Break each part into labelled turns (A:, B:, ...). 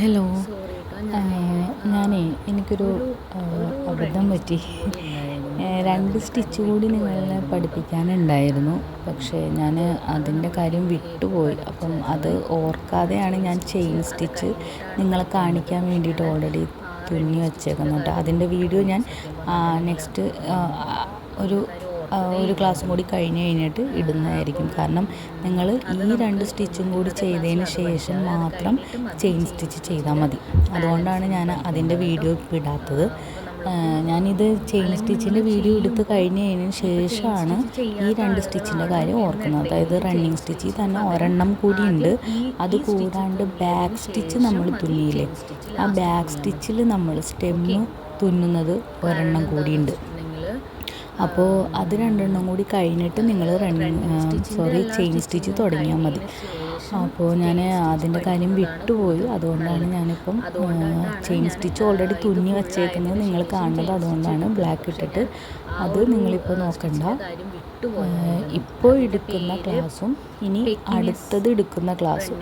A: Hello ഞാനേ എനിക്കൊരു അബദ്ധം പറ്റി. രണ്ട് സ്റ്റിച്ച് കൂടി നിങ്ങളെ പഠിപ്പിക്കാനുണ്ടായിരുന്നു. പക്ഷേ ഞാൻ അതിന്റെ കാര്യം വിട്ടുപോയി. അപ്പം അത് ഓർക്കാതെയാണ് ഞാൻ ചെയിൻ സ്റ്റിച്ച് നിങ്ങളെ കാണിക്കാൻ വേണ്ടിയിട്ട് ഓൾറെഡി തുന്നി വച്ചേക്കുന്നത് കേട്ടോ. അതിന്റെ വീഡിയോ ഞാൻ നെക്സ്റ്റ് ഒരു ഒരു ക്ലാസ്സും കൂടി കഴിഞ്ഞ് കഴിഞ്ഞിട്ട് ഇടുന്നതായിരിക്കും. കാരണം നിങ്ങൾ ഈ രണ്ട് സ്റ്റിച്ചും കൂടി ചെയ്തതിന് ശേഷം മാത്രം ചെയിൻ സ്റ്റിച്ച് ചെയ്താൽ മതി. അതുകൊണ്ടാണ് ഞാൻ അതിന്റെ വീഡിയോ ഇടാത്തത്. ഞാനിത് ചെയിൻ സ്റ്റിച്ചിന്റെ വീഡിയോ എടുത്ത് കഴിഞ്ഞ് കഴിഞ്ഞതിന് ശേഷമാണ് ഈ രണ്ട് സ്റ്റിച്ചിന്റെ കാര്യം ഓർക്കുന്നത്. അതായത് റണ്ണിങ് സ്റ്റിച്ചിൽ തന്നെ ഒരെണ്ണം കൂടി ഉണ്ട്. അത് കൂടാണ്ട് ബാക്ക് സ്റ്റിച്ച് നമ്മൾ തുന്നിയില്ലേ? ആ ബാക്ക് സ്റ്റിച്ചിൽ നമ്മൾ സ്റ്റെമ്മ് തുന്നുന്നത് ഒരെണ്ണം കൂടിയുണ്ട് അപ്പോൾ അത് രണ്ടെണ്ണം കൂടി കഴിഞ്ഞിട്ട് നിങ്ങൾ സോറി ചെയിൻ സ്റ്റിച്ച് തുടങ്ങിയാൽ മതി. അപ്പോൾ ഞാൻ അതിന്റെ കാര്യം വിട്ടുപോയി അതുകൊണ്ടാണ് ഞാനിപ്പം ചെയിൻ സ്റ്റിച്ച് ഓൾറെഡി തുന്നി വച്ചേക്കുന്നത് നിങ്ങൾ കാണുന്നത് അതുകൊണ്ടാണ് ബ്ലാക്ക് ഇട്ടിട്ട്. അത് നിങ്ങളിപ്പോൾ നോക്കണ്ട. ഇപ്പോൾ എടുക്കുന്ന ക്ലാസ്സും ഇനി അടുത്തത് എടുക്കുന്ന ക്ലാസ്സും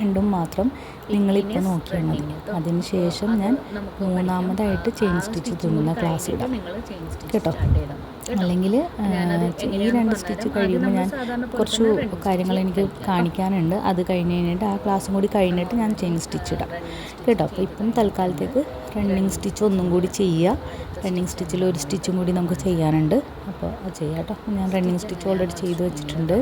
A: രണ്ടും മാത്രം നിങ്ങളിപ്പോൾ നോക്കിയാൽ മതി. അതിന് ശേഷം ഞാൻ മൂന്നാമതായിട്ട് ചെയിൻ സ്റ്റിച്ച് തുന്നുന്ന ക്ലാസ് ഇടാം. കേട്ടോ? അല്ലെങ്കിൽ ഈ രണ്ട് സ്റ്റിച്ച് കഴിയുമ്പോൾ ഞാൻ കുറച്ച് കാര്യങ്ങൾ എനിക്ക് കാണിക്കാനുണ്ട്. അത് കഴിഞ്ഞ് കഴിഞ്ഞിട്ട് ആ ക്ലാസ്സും കൂടി കഴിഞ്ഞിട്ട് ഞാൻ ചെയിൻ സ്റ്റിച്ച് ഇടാം. കേട്ടോ? അപ്പോൾ ഇപ്പം തൽക്കാലത്തേക്ക് റണ്ണിങ് സ്റ്റിച്ച് ഒന്നും കൂടി ചെയ്യുക. റണ്ണിങ് സ്റ്റിച്ചിൽ ഒരു സ്റ്റിച്ചും കൂടി നമുക്ക് ചെയ്യാനുണ്ട്. അപ്പോൾ അത് ചെയ്യാം കേട്ടോ. ഞാൻ റണ്ണിങ് സ്റ്റിച്ച് ഓൾറെഡി ചെയ്ത് വെച്ചിട്ടുണ്ട്.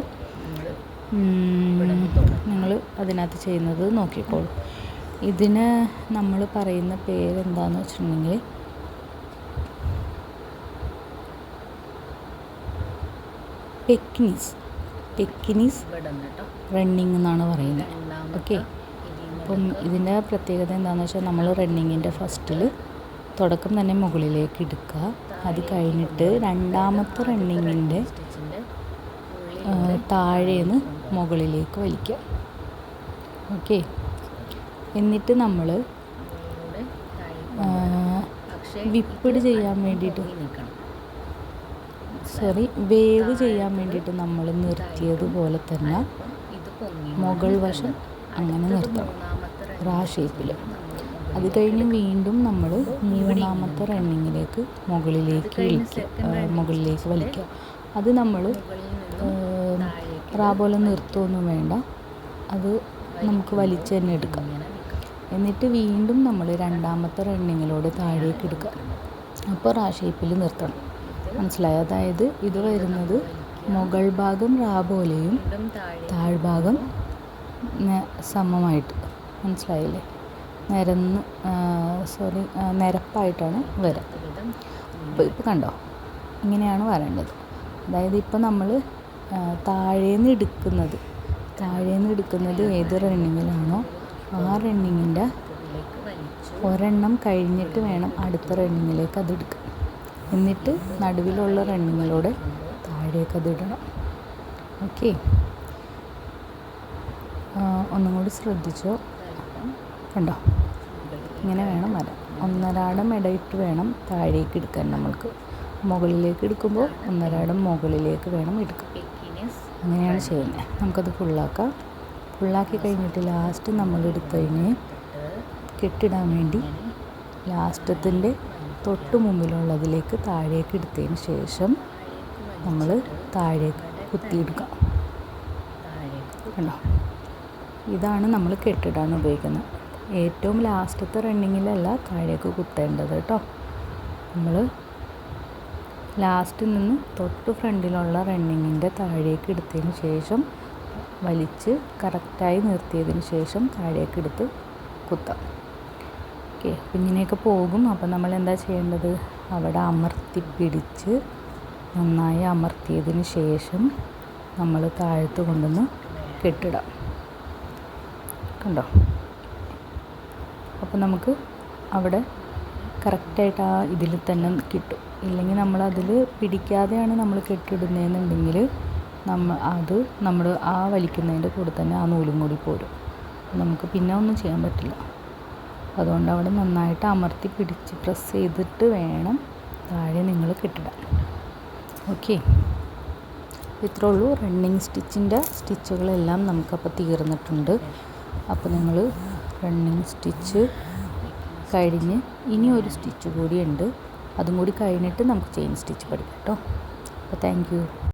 A: നിങ്ങൾ അതിനകത്ത് ചെയ്യുന്നത് നോക്കിക്കോളൂ. ഇതിന് നമ്മൾ പറയുന്ന പേരെന്താണെന്ന് വെച്ചിട്ടുണ്ടെങ്കിൽ പെക്കിനീസ് പെക്കിനീസ് റണ്ണിങ് എന്നാണ് പറയുന്നത്. ഓക്കെ അപ്പം ഇതിന്റെ പ്രത്യേകത എന്താണെന്ന് വെച്ചാൽ നമ്മൾ റണ്ണിങ്ങിന്റെ ഫസ്റ്റിൽ തുടക്കം തന്നെ മുകളിലേക്ക് എടുക്കുക. അത് കഴിഞ്ഞിട്ട് രണ്ടാമത്തെ റണ്ണിങ്ങിന്റെ താഴേന്ന് മുകളിലേക്ക് വലിക്കുക. ഓക്കെ. എന്നിട്ട് നമ്മൾ വിപ്പിട് ചെയ്യാൻ വേണ്ടിയിട്ട് സോറി വേവ് ചെയ്യാൻ വേണ്ടിയിട്ട് നമ്മൾ നിർത്തിയതുപോലെ തന്നെ മുകൾ വശം അങ്ങനെ നിർത്തണം. റാ ഷേപ്പിൽ അത് കഴിഞ്ഞ് വീണ്ടും നമ്മൾ മൂന്നാമത്തെ റണ്ണിങ്ങിലേക്ക് മുകളിലേക്ക് വലിക്കുക മുകളിലേക്ക് വലിക്കുക. അത് നമ്മൾ റാ നിർത്തുമൊന്നും വേണ്ട. അത് നമുക്ക് വലിച്ച് തന്നെ എടുക്കാം. എന്നിട്ട് വീണ്ടും നമ്മൾ രണ്ടാമത്തെ റണ്ണിങ്ങിലൂടെ താഴേക്ക് എടുക്കുക. അപ്പോൾ റാ ഷേപ്പിൽ നിർത്തണം. മനസ്സിലായോ? അതായത് ഇത് വരുന്നത് മുകൾ ഭാഗം റാ താഴ്ഭാഗം സമമായിട്ട്. മനസ്സിലായില്ലേ? നിരന്ന് സോറി നിരപ്പായിട്ടാണ് വരിക അപ്പോൾ ഇപ്പോൾ കണ്ടോ? ഇങ്ങനെയാണ് വരേണ്ടത്. അതായത് ഇപ്പോൾ നമ്മൾ താഴേന്ന് എടുക്കുന്നത് താഴേന്ന് എടുക്കുന്നത് ഏത് റണ്ണിങ്ങിലാണോ ആ റണ്ണിങ്ങിന്റെ ഒരെണ്ണം കഴിഞ്ഞിട്ട് വേണം അടുത്ത റണ്ണിങ്ങിലേക്ക് അത് എടുക്കുക എന്നിട്ട് നടുവിലുള്ള റണ്ണിങ്ങിലൂടെ താഴേക്ക് അത് ഇടണം. ഓക്കെ ഒന്നും കൂടി ശ്രദ്ധിച്ചോ? കണ്ടോ ഇങ്ങനെ വേണം വര ഒന്നരാടം ഇടയിട്ട് വേണം താഴേക്ക് എടുക്കാൻ നമ്മൾക്ക്. മുകളിലേക്ക് എടുക്കുമ്പോൾ ഒന്നരാടം മുകളിലേക്ക് വേണം എടുക്കാം അങ്ങനെയാണ് ചെയ്യുന്നത്. നമുക്കത് ഫുള്ളാക്കാം ഫുള്ളാക്കി കഴിഞ്ഞിട്ട് ലാസ്റ്റ് നമ്മൾ എടുത്തതിന് കെട്ടിടാൻ വേണ്ടി ലാസ്റ്റത്തിന്റെ തൊട്ട് മുമ്പിലുള്ളതിലേക്ക് താഴേക്ക് എടുത്തതിന് ശേഷം നമ്മൾ താഴേക്ക് കുത്തിയെടുക്കാം. കണ്ടോ? ഇതാണ് നമ്മൾ കെട്ടിടാൻ ഉപയോഗിക്കുന്നത്. ഏറ്റവും ലാസ്റ്റത്തെ റണ്ണിങ്ങിലല്ല താഴേക്ക് കുത്തേണ്ടത് കേട്ടോ. നമ്മൾ ലാസ്റ്റിൽ നിന്ന് തൊട്ട് ഫ്രണ്ടിലുള്ള റണ്ണിങ്ങിന്റെ താഴേക്ക് എടുത്തതിന് ശേഷം വലിച്ച് കറക്റ്റായി നിർത്തിയതിന് ശേഷം താഴേക്ക് എടുത്ത് കുത്താം. ഓക്കെ ഇങ്ങനെയൊക്കെ പോകും. അപ്പം നമ്മൾ എന്താ ചെയ്യേണ്ടത്? അവിടെ അമർത്തി പിടിച്ച് നന്നായി അമർത്തിയതിന് ശേഷം നമ്മൾ താഴത്ത് കൊണ്ടുവന്ന് കെട്ടിടാം. കണ്ടോ? അപ്പോൾ നമുക്ക് അവിടെ കറക്റ്റായിട്ട് ആ ഇതിൽ തന്നെ കിട്ടും. ഇല്ലെങ്കിൽ നമ്മൾ അതിൽ പിടിക്കാതെയാണ് നമ്മൾ കെട്ടിടുന്നതെന്നുണ്ടെങ്കിൽ നമ്മൾ അത് നമ്മൾ ആ വലിക്കുന്നതിന്റെ കൂടെ തന്നെ ആ നൂലും കൂടി പോരും. നമുക്ക് പിന്നെ ഒന്നും ചെയ്യാൻ പറ്റില്ല. അതുകൊണ്ട് അവിടെ നന്നായിട്ട് അമർത്തി പിടിച്ച് പ്രസ് ചെയ്തിട്ട് വേണം താഴെ നിങ്ങൾ കെട്ടിടാൻ. ഓക്കെ ഇത്രേ ഉള്ളൂ. റണ്ണിങ് സ്റ്റിച്ചിന്റെ സ്റ്റിച്ചുകളെല്ലാം നമുക്കപ്പോൾ തീർന്നിട്ടുണ്ട്. അപ്പോൾ നിങ്ങൾ റണ്ണിങ് സ്റ്റിച്ച് കഴിഞ്ഞ് ഇനി ഒരു സ്റ്റിച്ച് കൂടിയുണ്ട്. അതും കൂടി കഴിഞ്ഞിട്ട് നമുക്ക് ചെയിൻ സ്റ്റിച്ച് പഠിക്കാം കേട്ടോ. അപ്പോൾ താങ്ക് യു